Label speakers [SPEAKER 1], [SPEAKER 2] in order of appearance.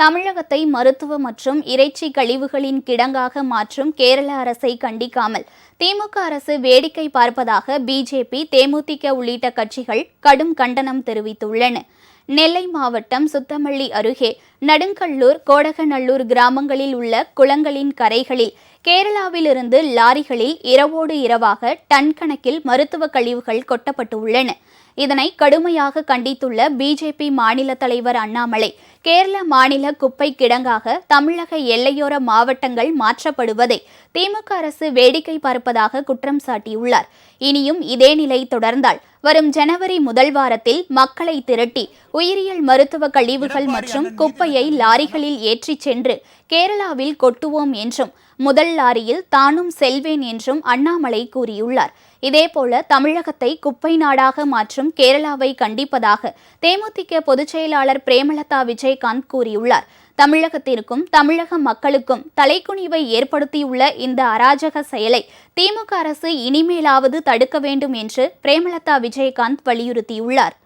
[SPEAKER 1] தமிழகத்தை மருத்துவ மற்றும் இறைச்சி கழிவுகளின் கிடங்காக மாற்றும் கேரள அரசை கண்டிக்காமல் திமுக அரசு வேடிக்கை பார்ப்பதாக பிஜேபி தேமுதிக உள்ளிட்ட கட்சிகள் கடும் கண்டனம் தெரிவித்துள்ளன. நெல்லை மாவட்டம் சுத்தமல்லி அருகே நடுங்கல்லூர் கோடகநல்லூர் கிராமங்களில் உள்ள குளங்களின் கரைகளில் கேரளாவிலிருந்து லாரிகளில் இரவோடு இரவாக டன் கணக்கில் மருத்துவ கழிவுகள் கொட்டப்பட்டு உள்ளன இதனை கடுமையாக கண்டித்துள்ள பிஜேபி மாநில தலைவர் அண்ணாமலை கேரள மாநில குப்பை கிடங்காக தமிழக எல்லையோர மாவட்டங்கள் மாற்றப்படுவதை திமுக அரசு வேடிக்கை பார்ப்பதாக குற்றம் சாட்டியுள்ளார். இனியும் இதே நிலை தொடர்ந்தால் வரும் ஜனவரி முதல் வாரத்தில் மக்களை திரட்டி உயிரியல் மருத்துவ கழிவுகள் மற்றும் குப்பையை லாரிகளில் ஏற்றிச் சென்று கேரளாவில் கொட்டுவோம் என்றும் முதல் லாரியில் தானும் செல்வேன் என்றும் அண்ணாமலை கூறியுள்ளார். இதேபோல தமிழகத்தை குப்பை நாடாக மாற்றும் கேரளாவை கண்டிப்பதாக தேமுதிக பொதுச் செயலாளர் பிரேமலதா விஜயகாந்த் கூறியுள்ளார். தமிழகத்திற்கும் தமிழக மக்களுக்கும் தலைக்குனிவை ஏற்படுத்தியுள்ள இந்த அராஜக செயலை திமுக அரசு இனிமேலாவது தடுக்க வேண்டும் என்று பிரேமலதா விஜயகாந்த் வலியுறுத்தியுள்ளார்.